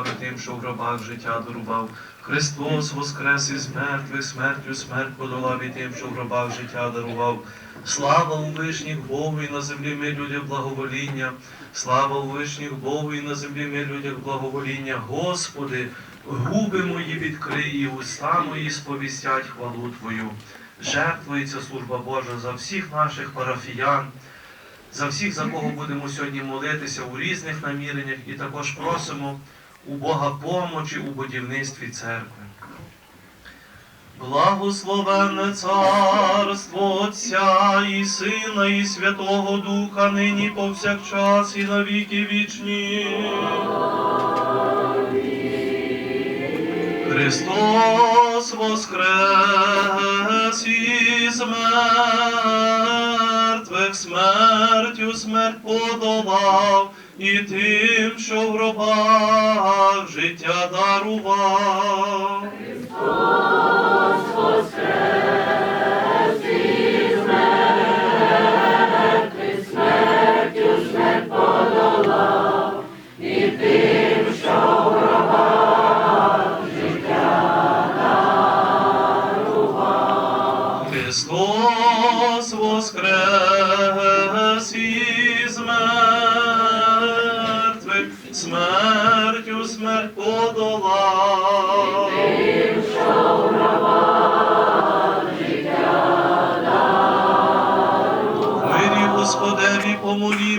подолав тим, що в гробах життя дарував. Христос воскрес із мертвих, смертю смерть подолав і тим, що в гробах життя дарував. Слава у вишніх Богу і на землі ми людях благовоління. Слава у вишніх Богу і на землі ми людях благовоління. Господи, губи мої відкрий і уста мої сповістять хвалу Твою. Жертвується служба Божа за всіх наших парафіян, за всіх, за кого будемо сьогодні молитися у різних наміреннях, і також просимо у Бога помочі у будівництві церкви. Благословенне царство Отця і Сина, і Святого Духа, нині повсякчас і на віки вічні. Христос воскрес із мертвих, смертю смерть подолав, і тим, що в гробах життя дарував.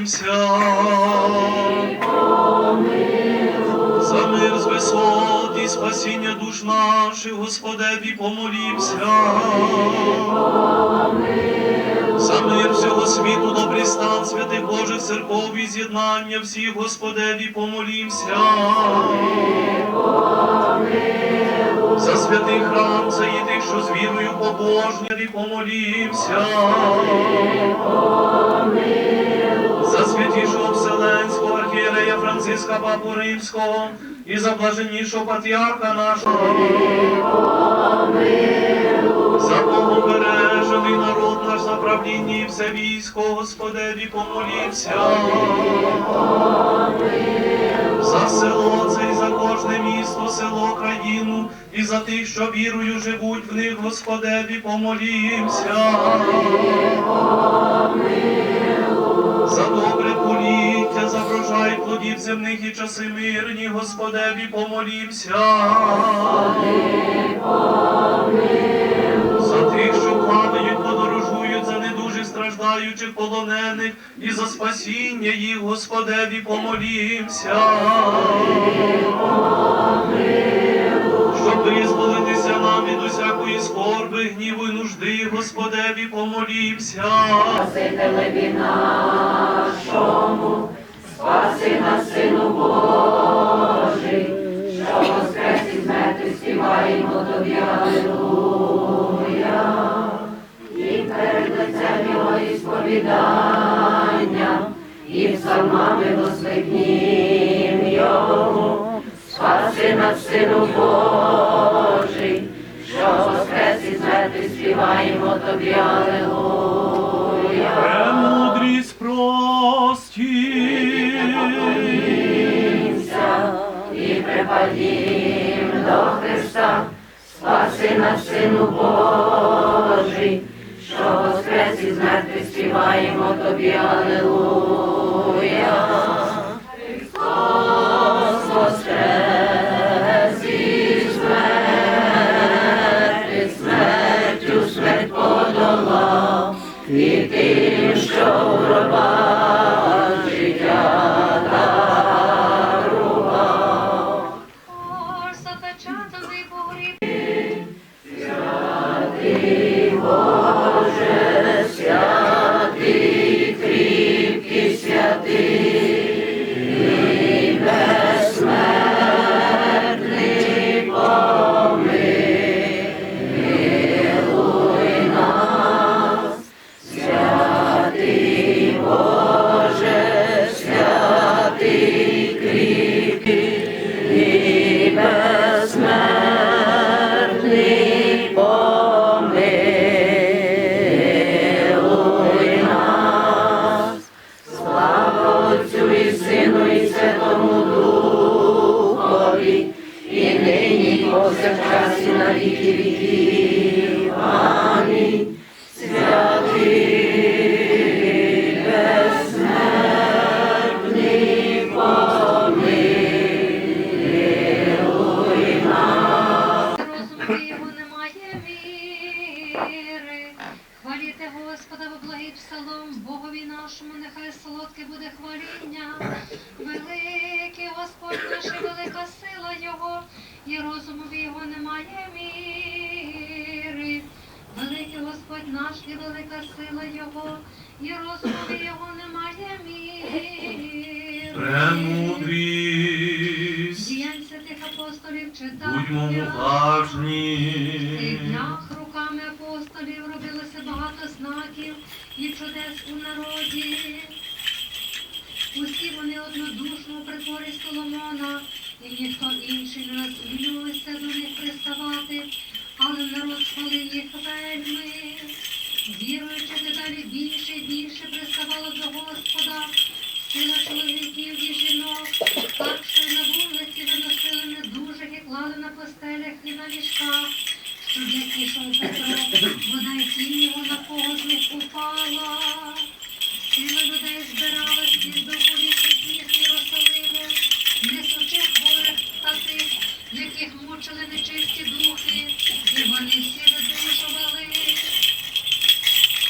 Помолімся. За мир з висот і спасіння душ наших, Господеві помолімся. За мир всього світу, добрий стан святих Божих церков і з'єднання всіх, Господеві помолімся. За святий храм, за і що з вірою побожняві помолімся. Святішого Вселенського архієрея Франциска Папу Римського і за блаженнішого патріарха нашого. За Богобережений народ наш за правління і все військо, Господеві помолімся. За село це і за кожне місто, село, країну, і за тих, що вірою живуть в них, Господеві помолімся. За добре поліття, за врожай плодів земних і часи мирні, Господеві помолімся. За тих, що плавають, подорожують, за недужих страждаючих полонених, і за спасіння їх, Господеві, помолімся. Щоб визволитися нам від усякої скорби, гніву й нужди, Господеві, помолімся. Спасителеві нашому, спаси нас, Сину Божий, що воскрес із мертвих співаємо тобі, Аллилуйя. І перед лицем Його і сповідання, і псалмами воскликнім Його, спаси нас, Сину Божий, що воскрес із мертвих співаємо тобі, Аллилуйя. Христа, спаси нас, Сину Божий, що воскрес із мертвих співаємо тобі, Аллилуйя. Христос воскрес із мертвих, смертю смерть подолав, і тим, Боже, в часі на віки віків. Хваліте Господа в благий псалом, Богові нашому, нехай солодке буде хваління. Великий Господь наш і велика сила Його, і розумові його немає міри. Великий Господь наш і велика сила Його, і розумові його немає міри. Премудрість, Діянь святих апостолів будьмо читання. Тих уважні. Чудес у народі. Усі вони однодушно при Соломона, і ніхто інший не насмілювався до них приставати, але народ хвалив їх вельми. Віруючи дедалі більше і більше приставало до Господа, сила чоловіків і жінок, так що на вулиці виносили недужих і клали на постелях і на ліжках, щоб як ішов Петро, вода й тінь його на кого з них упала.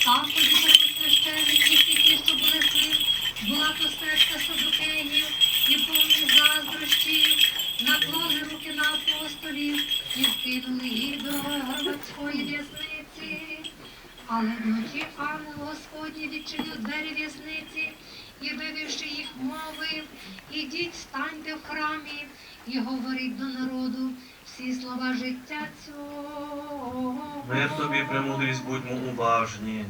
Первосвященики, всі ті, що були ним, була то секта садукеїв і повні заздрощів, наклали руки на апостолів і вкинули їх до громадської в'язниці. Але вночі ангел Господній відчинив двері в'язниці і, вивівши їх, мовив, ідіть, станьте в храмі і говоріть до народу всі слова життя цього. Ми в тобі, премудрість, будьмо уважні.